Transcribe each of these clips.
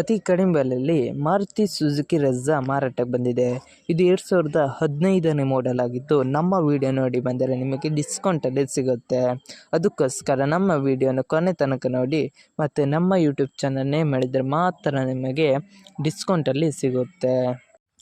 ಅತಿ ಕಡಿಮೆ ಬೆಲೆಯಲ್ಲಿ ಮಾರುತಿ ಸುಜುಕಿ ರಜ್ಜಾ ಮಾರಾಟಕ್ಕೆ ಬಂದಿದೆ. ಇದು ಎರಡು ಸಾವಿರದ ಹದಿನೈದನೇ ಮಾಡೆಲ್ ಆಗಿದ್ದು, ನಮ್ಮ ವಿಡಿಯೋ ನೋಡಿ ಬಂದರೆ ನಿಮಗೆ ಡಿಸ್ಕೌಂಟಲ್ಲಿ ಸಿಗುತ್ತೆ. ಅದಕ್ಕೋಸ್ಕರ ನಮ್ಮ ವಿಡಿಯೋನ ಕೊನೆ ತನಕ ನೋಡಿ ಮತ್ತು ನಮ್ಮ ಯೂಟ್ಯೂಬ್ ಚಾನಲ್ ನೇಮ್ ಮಾಡಿದರೆ ಮಾತ್ರ ನಿಮಗೆ ಡಿಸ್ಕೌಂಟಲ್ಲಿ ಸಿಗುತ್ತೆ.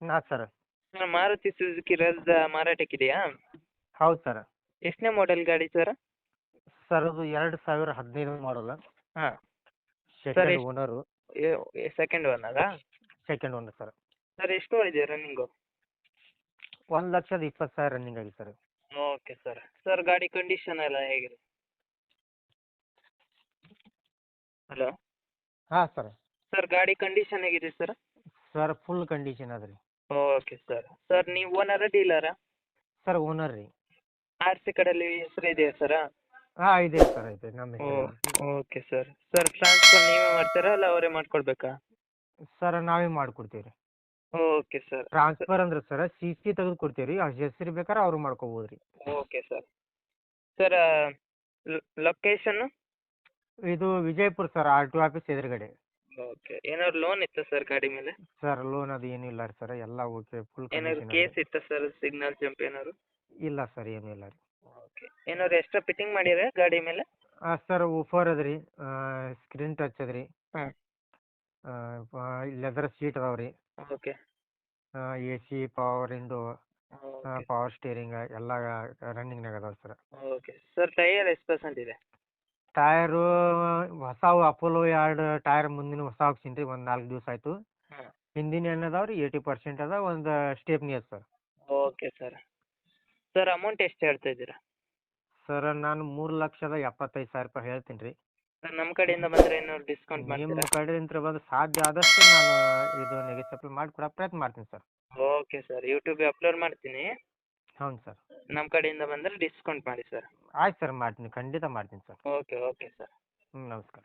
ಹಾಂ ಸರ್ ಸರ್ ಮಾರುತಿ ಸುಜುಕಿ ರಜಾ ಮಾರಾಟಕ್ಕಿದೆಯಾ ಹೌದು ಸರ್ ಎಷ್ಟನೇ ಮಾಡೆಲ್ ಗಾಡಿ ಸರ್ ಸರ್ ಅದು ಎರಡು ಸಾವಿರ ಹದಿನೈದು ಮಾಡಲ್ಲ ಹಾಂ. ಸೆಕೆಂಡ್ ಎಷ್ಟು- ಓನರು ಸೆಕೆಂಡ್ ಒನ್ನರಾ ಸೆಕೆಂಡ್ ಓನರ್ ಸರ್ ಸರ್ ಎಷ್ಟು ಇದೆ ರನ್ನಿಂಗು ಒಂದು ಲಕ್ಷದ ಇಪ್ಪತ್ತು ಸಾವಿರ ರನ್ನಿಂಗ್ ಆಗಿದೆ ಸರ್ ಓಕೆ ಸರ್ ಸರ್ ಗಾಡಿ ಕಂಡೀಷನ್ ಎಲ್ಲ ಹೇಗಿದೆ? ಹಲೋ ಹಾಂ ಸರ್ ಸರ್ ಗಾಡಿ ಕಂಡೀಷನ್ ಹೇಗಿದೆ ಸರ್ ಸರ್ ಫುಲ್ ಕಂಡೀಷನ್ ಅದ ರೀ ಓಕೆ ಸರ್ ಸರ್ ನೀವು ಓನರ ಡೀಲರಾ ಸರ್ ಓನರ್ ರೀ. ಆರ್ ಸಿ ಕಡೆಯಲ್ಲಿ ಹೆಸರು ಇದೆಯಾ ಸರ್ ಹಾ ಇದೆ ಸರ್ ಇದೆ. ನಮ್ಮ ಓಕೆ ಸರ್ ಸರ್ ಟ್ರಾನ್ಸ್ಫರ್ ನೀವೇ ಮಾಡ್ತೀರಾ ಅಲ್ಲ ಅವರೇ ಮಾಡ್ಕೊಡ್ಬೇಕಾ? ಸರ್ ನಾವೇ ಮಾಡ್ಕೊಡ್ತೀವಿ ರೀ. ಓಕೆ ಸರ್ ಟ್ರಾನ್ಸ್ಫರ್ ಅಂದ್ರೆ ಸರ್ ಸಿ ಸಿ ತೆಗೆದು ಕೊಡ್ತೀವಿ ರೀ. ಹೆಸರು ಬೇಕಾದ್ರೆ ಅವ್ರು ಮಾಡ್ಕೋಬೋದು ರೀ. ಓಕೆ ಸರ್ ಸರ್ ಲೊಕೇಶನ್ ಇದು Vijayapura sir R T office ಎದುರುಗಡೆ. ಓಕೆ ಏನಾದ್ರು ಲೋನ್ ಇತ್ತಾ ಸರ್ ಗಾಡಿ ಮೇಲೆ? ಸರ್ ಲೋನ್ ಅದು ಏನಿಲ್ಲ ರೀ ಸರ್ ಎಲ್ಲ ಓಕೆ ಫುಲ್ ಏನಾದ್ರು ಕೇಸ್ ಇತ್ತಾ ಸರ್ ಸಿಗ್ನಲ್ ಜಂಪ್ ಏನಾದ್ರು? ಇಲ್ಲ ಸರ್ ಏನೂ ಇಲ್ಲ ರೀ. ಓಕೆ ಏನಾದ್ರು ಎಕ್ಸ್ಟ್ರಾ ಫಿಟ್ಟಿಂಗ್ ಮಾಡಿದ್ರೆ ಗಾಡಿ ಮೇಲೆ? ಹಾಂ ಸರ್ ಉಫರ್ ಅದ ರೀ. ಸ್ಕ್ರೀನ್ ಟಚ್ ಅದ್ರಿ ರೀ. ಹಾಂ. ಲೆದರ್ ಸೀಟ್ ಅದಾವ ರೀ. Okay A C power window power steering ಎಲ್ಲ ರನ್ನಿಂಗ್ನಾಗ ಅದಾವ ಸರ್ ಓಕೆ ಸರ್ ಟೈಯರ್ ಎಷ್ಟು ಪರ್ಸೆಂಟ್ ಇದೆ? ಟಯರು ಹೊಸವು ಅಪೋಲೋ ಎರಡು ಟೈರ್ ಮುಂದಿನ ಹೊಸ ಹಾಕ್ಸೀನಿ ರೀ ಒಂದು ನಾಲ್ಕು ದಿವಸ ಆಯ್ತು. ಹಿಂದಿನ ಏನು ಅದಾವ ರೀ ಏಯ್ಟಿ ಪರ್ಸೆಂಟ್ ಅದ ಒಂದು ಸ್ಟೇಪ್ನಿ ಅದ sir okay sir sir amount ಎಷ್ಟು ಹೇಳ್ತಾ ಇದ್ದೀರಾ? ಸರ್ ನಾನು ಮೂರು ಲಕ್ಷದ ಎಪ್ಪತ್ತೈದು ಸಾವಿರ ರೂಪಾಯಿ ಹೇಳ್ತೀನಿ ರೀ. ಸರ್ ನಮ್ಮ ಕಡೆಯಿಂದ ಬಂದ್ರೆ ಏನಾದ್ರು ಡಿಸ್ಕೌಂಟ್ ನಿಮ್ಮ ಮಾಡ್ತೀರಾ? ಕಡೆಯಿಂದ ಬಂದು ಸಾಧ್ಯ ಆದಷ್ಟು ನಾನು ಇದು ನೆಗೆಸಪ್ಲಿ ಮಾಡಿಕೊಡೋ ಪ್ರಯತ್ನ ಮಾಡ್ತೀನಿ sir okay sir YouTube upload ಮಾಡ್ತೀನಿ. ಹೌದು ಸರ್. ನಮ್ಮ ಕಡೆಯಿಂದ ಬಂದರೆ ಡಿಸ್ಕೌಂಟ್ ಮಾಡಿ ಸರ್. ಆಯ್ತು ಸರ್ ಮಾಡ್ತೀನಿ ಖಂಡಿತ ಮಾಡ್ತೀನಿ ಸರ್. Okay okay sir. ಹ್ಞೂ ನಮಸ್ಕಾರ.